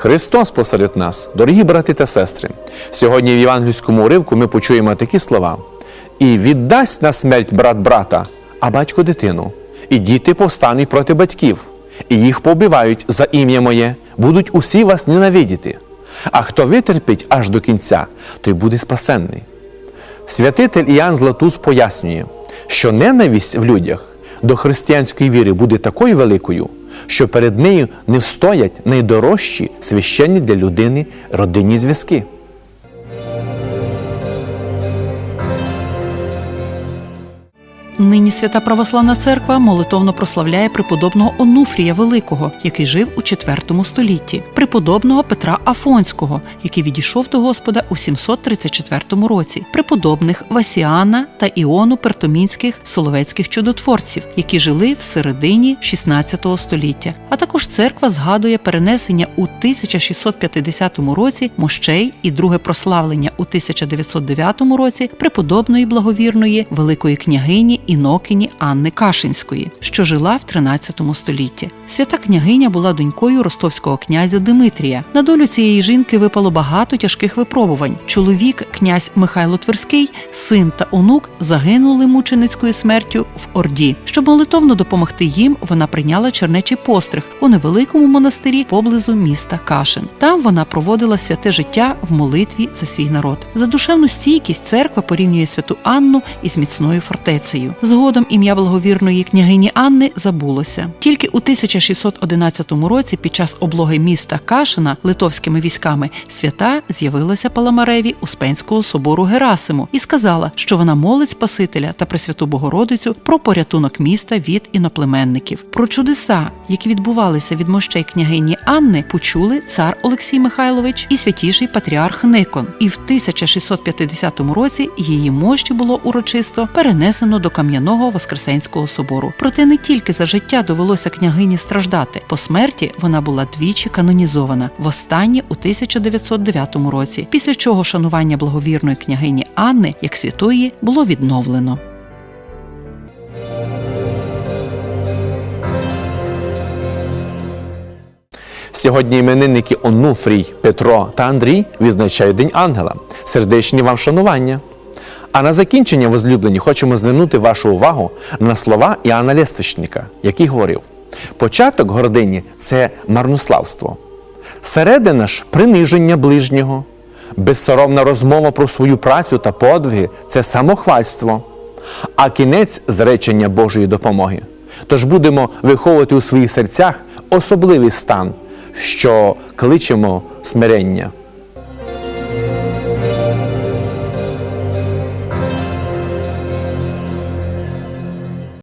Христос посеред нас, дорогі брати та сестри. Сьогодні в євангельському уривку ми почуємо такі слова: І віддасть на смерть брат брата, а батько дитину, і діти повстануть проти батьків, і їх побивають за ім'я моє, будуть усі вас ненавидіти. А хто витерпить аж до кінця, той буде спасенний. Святитель Іоанн Златус пояснює, що ненависть в людях до християнської віри буде такою великою, що перед нею не встоять найдорожчі священні для людини родинні зв'язки. Нині свята православна церква молитовно прославляє преподобного Онуфрія Великого, який жив у IV столітті, преподобного Петра Афонського, який відійшов до Господа у 734 році, преподобних Васіана та Іону Пертомінських соловецьких чудотворців, які жили в середині 16 століття. А також церква згадує перенесення у 1650 році мощей і друге прославлення у 1909 році преподобної благовірної великої княгині Інокині Анни Кашинської, що жила в 13 столітті. Свята княгиня була донькою ростовського князя Димитрія. На долю цієї жінки випало багато тяжких випробувань. Чоловік, князь Михайло Тверський, син та онук загинули мученицькою смертю в Орді. Щоб молитовно допомогти їм, вона прийняла чернечий постриг у невеликому монастирі поблизу міста Кашин. Там вона проводила святе життя в молитві за свій народ. За душевну стійкість церква порівнює святу Анну із міцною фортецею. Згодом ім'я благовірної княгині Анни забулося. Тільки у 1611 році, під час облоги міста Кашина литовськими військами, свята з'явилася Паламареві Успенського собору Герасиму і сказала, що вона молить Спасителя та Пресвяту Богородицю про порятунок міста від іноплеменників. Про чудеса, які відбувалися від мощей княгині Анни, почули цар Олексій Михайлович і святіший патріарх Никон. І в 1650 році її мощі було урочисто перенесено до кам'яного Воскресенського собору. Проте не тільки за життя довелося княгині страждати. По смерті вона була двічі канонізована. Востаннє у 1909 році, після чого шанування благовірної княгині Анни як святої було відновлено. Сьогодні іменинники Онуфрій, Петро та Андрій відзначають День Ангела. Сердечні вам шанування. А на закінчення, возлюблені, хочемо звернути вашу увагу на слова Іоанна Лествичника, який говорив: початок гордині це марнославство, середина ж приниження ближнього, безсоромна розмова про свою працю та подвиги це самохвальство, а кінець зречення Божої допомоги. Тож будемо виховувати у своїх серцях особливий стан, що кличемо смирення.